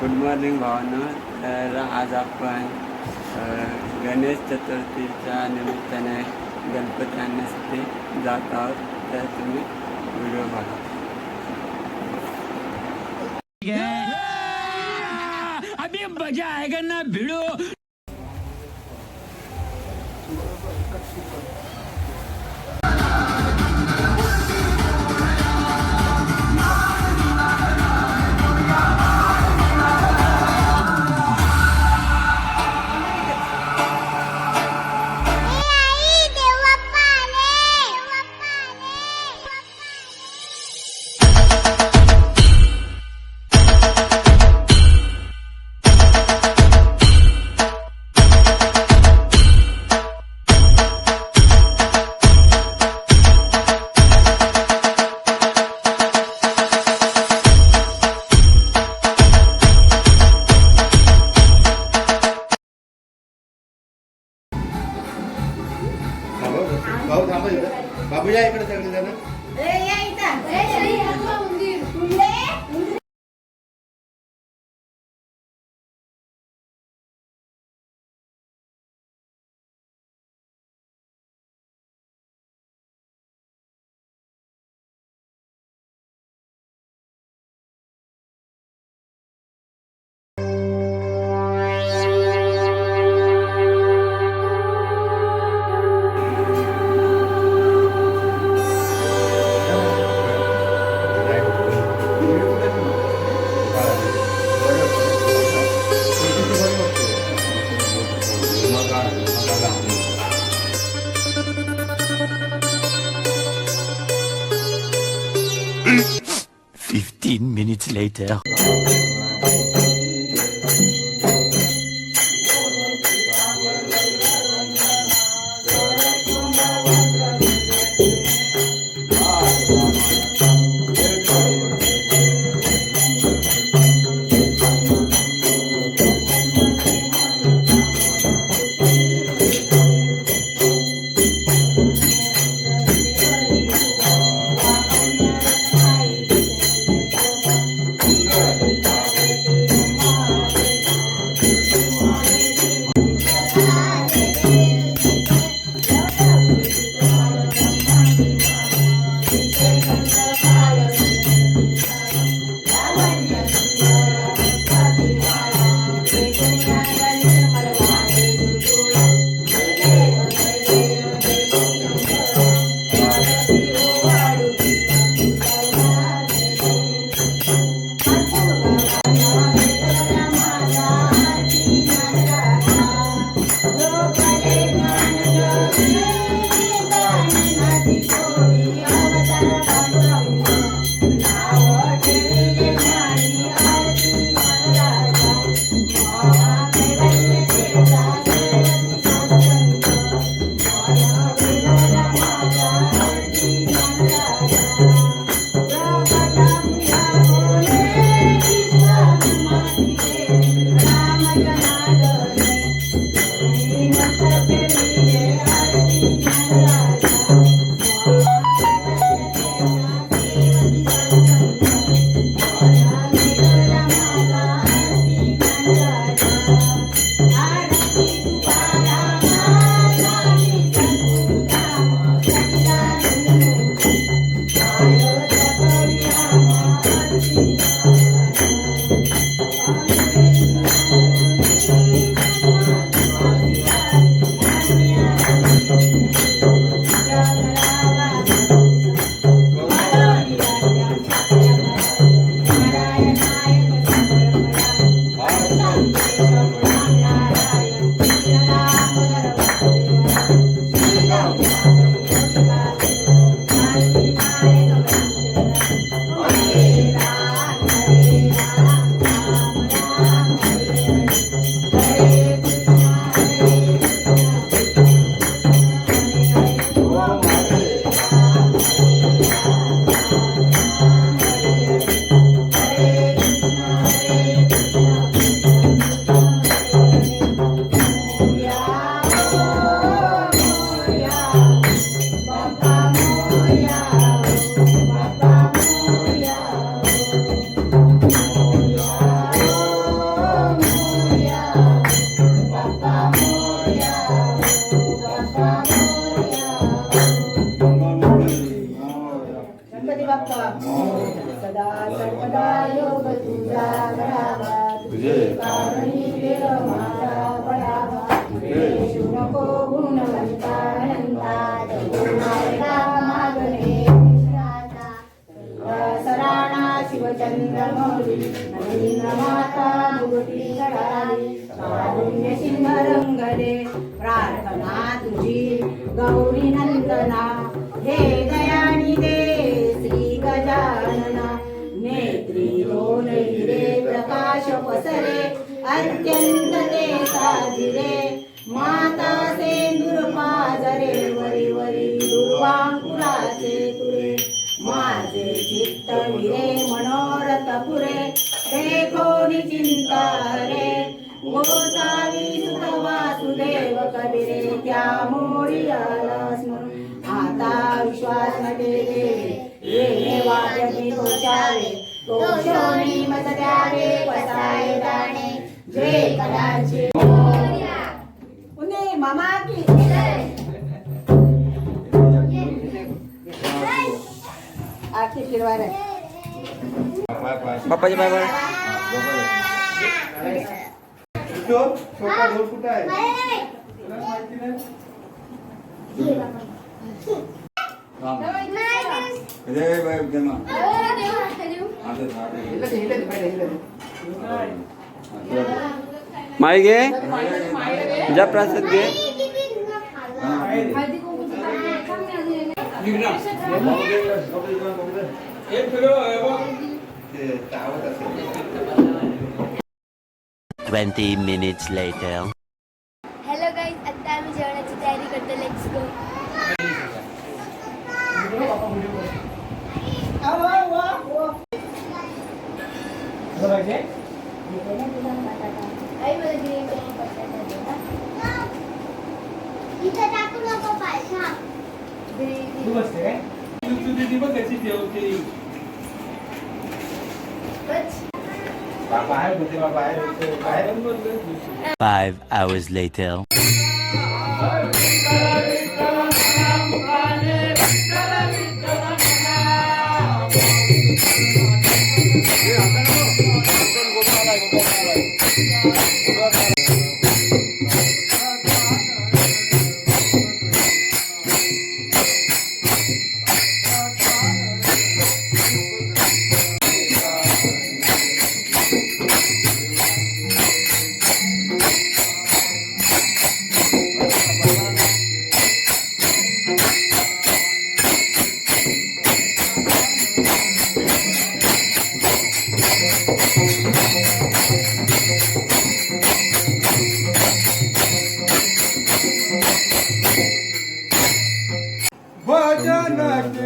Good morning भावानं तर आज आपण गणेश चतुर्थीच्या निमित्ताने गणपती आणण्यासाठी जात आहोत तर तुम्ही व्हिडिओ बघा. अभी मजा आएगा ना भिड़ो? भाऊ थांबा इथं बाबूया इकडे सगळे जण 对呀。कारुण्य सिंह रंगले प्रार्थना तुझी गौरी नंदना हे दयानी दे श्री गजानना नेत्री दोन हिरे प्रकाश पसरे अत्यंत ते साजिरे माता सेंदूर पाजरे वरी वरी दुर्वांकुराचे तुरे माझे चित्त विरे मनोरथ पुरे देखोनी चिंता रे? गोसावी सुत वासुदेव कबिरे त्या मोरी आलास स्मरून आता विश्वास नटे देवे येणे वाटते तो शोणी मत द्यावे पसाय दाणे जे कलाचे पुणे मामा की आखी फिरवायला बाप्पाजी बाय बाय तो छोटा ढोल कुठं आहे? माय घे जा प्रसाद घे. असेल 20 minutes later. Five hours later. Давай нахрен!